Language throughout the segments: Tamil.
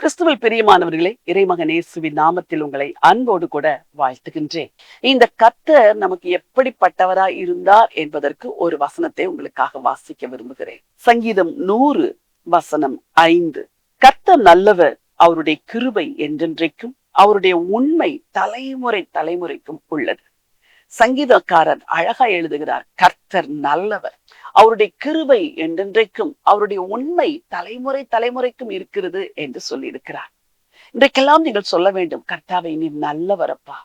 கிறிஸ்துவில் பிரியமானவர்களே இறைமகன் இயேசுவின் நாமத்தில் உங்களை அன்போடு கூட வாழ்த்துகின்றேன். இந்த கர்த்தர் நமக்கு எப்படிப்பட்டவரா இருந்தார் என்பதற்கு ஒரு வசனத்தை உங்களுக்காக வாசிக்க விரும்புகிறேன். சங்கீதம் நூறு வசனம் ஐந்து. கர்த்தர் நல்லவர் அவருடைய கிருபை என்றென்றைக்கும் அவருடைய உண்மை தலைமுறை தலைமுறைக்கும் உள்ளது. சங்கீதக்காரர் அழகா எழுதுகிறார் கர்த்தர் நல்லவர். அவருடைய கிருபை என்றென்றைக்கும் அவருடைய உண்மை தலைமுறை தலைமுறைக்கும் இருக்கிறது என்று சொல்லியிருக்கிறார். இன்றைக்கெல்லாம் நீங்கள் சொல்ல வேண்டும் கர்த்தாவை நீ நல்லவரப்பா.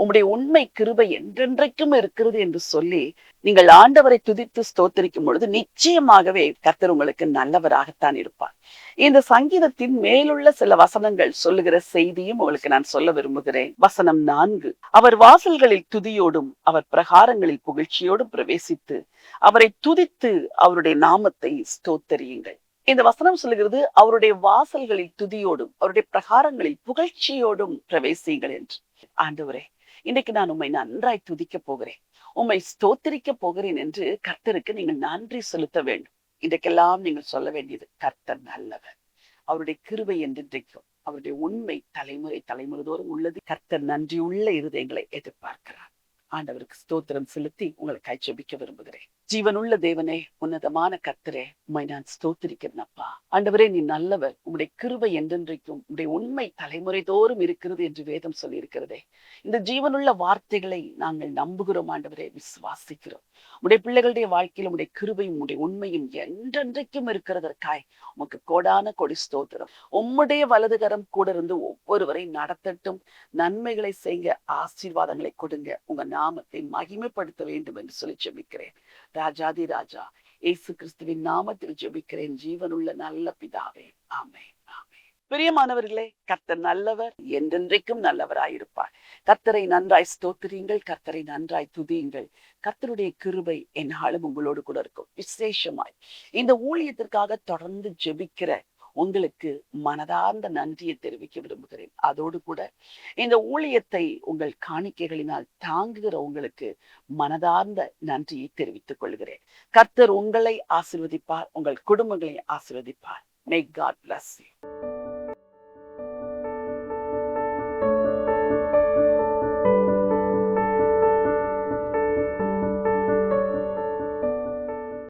உம்முடைய உண்மை கிருபை என்றென்றைக்கும் இருக்கிறது என்று சொல்லி நீங்கள் ஆண்டவரை துதித்து ஸ்தோத்தரிக்கும் பொழுது நிச்சயமாகவே கர்த்தர் உங்களுக்கு நல்லவராகத்தான் இருப்பார். இந்த சங்கீதத்தின் மேலுள்ள சில வசனங்கள் சொல்லுகிற செய்தியும் உங்களுக்கு நான் சொல்ல விரும்புகிறேன். வசனம் நான்கு. அவர் வாசல்களில் துதியோடும் அவர் பிரகாரங்களில் புகழ்ச்சியோடும் பிரவேசித்து அவரை துதித்து அவருடைய நாமத்தை ஸ்தோத்தரியுங்கள். இந்த வசனம் சொல்லுகிறது அவருடைய வாசல்களில் துதியோடும் அவருடைய பிரகாரங்களில் புகழ்ச்சியோடும் பிரவேசியுங்கள் என்று. ஆண்டவரே இன்னைக்கு நான் உண்மை நன்றாய் துதிக்க போகிறேன். உம்மை ஸ்தோத்திரிக்க போகிறேன் என்று கர்த்தருக்கு நீங்கள் நன்றி செலுத்த வேண்டும். இன்றைக்கெல்லாம் நீங்கள் சொல்ல வேண்டியது கர்த்தர் நல்லவர். அவருடைய கிருபை என்றென்றைக்கும் அவருடைய உண்மை தலைமுறை தலைமுறை தோறும் உள்ளது. கர்த்தர் நன்றியுள்ள இருதயங்களை எதிர்பார்க்கிறார். ஆண்டவருக்கு ஸ்தோத்திரம் செலுத்தி உங்களை கைச்சபிக்க விரும்புகிறேன். ஜீவனுள்ள தேவனே உன்னதமான கர்த்தரே உண்மை நான் ஸ்தோத்திரிக்கிறேன் அப்பா. ஆண்டவரே நீ நல்லவர். உம்முடைய கிருபை என்றென்றைக்கும் உம்முடைய உண்மை தலைமுறை தோறும் இருக்கிறது என்று வேதம் சொல்லியிருக்கிறதே. இந்த ஜீவனுள்ள வார்த்தைகளை நாங்கள் நம்புகிறோம் ஆண்டவரே விசுவாசிக்கிறோம். உடைய பிள்ளைகளுடைய வாழ்க்கையில் உடைய கிருபையும் உடைய உண்மையும் என்றென்றைக்கும் இருக்கிறதற்காய் உமக்கு கோடான கொடி ஸ்தோத்திரம். உம்முடைய வலதுகரம் கூட இருந்து ஒவ்வொருவரை நடத்தட்டும். நன்மைகளை செய்ய ஆசீர்வாதங்களை கொடுங்க. உங்க நாமத்தை மகிமைப்படுத்த வேண்டும் என்று சொல்லி ஜெபிக்கிறேன். ராஜாதி ராஜா இயேசு கிறிஸ்துவின் நாமத்தில் ஜெபிக்கிறேன். ஜீவனுள்ள நல்ல பிதாவே ஆமே ஆமே பிரியமானவர்களே கர்த்தர் நல்லவர் என்றென்றைக்கும் நல்லவராயிருப்பார் கர்த்தரை நன்றாய் ஸ்தோத்திரியுங்கள் கர்த்தரை நன்றாய் துதியுங்கள். கர்த்தருடைய கிருபை என்னாலும் உங்களோடு கூட இருக்கும். விசேஷமாய். இந்த ஊழியத்திற்காக தொடர்ந்து ஜெபிக்கிற உங்களுக்கு மனதார்ந்த நன்றியை தெரிவிக்க விரும்புகிறேன். அதோடு கூட இந்த ஊழியத்தை உங்கள் காணிக்கைகளினால் தாங்குகிற உங்களுக்கு மனதார்ந்த நன்றியை தெரிவித்துக் கொள்கிறேன். கர்த்தர் உங்களை ஆசிர்வதிப்பார் உங்கள் குடும்பங்களை ஆசிர்வதிப்பார். May God bless you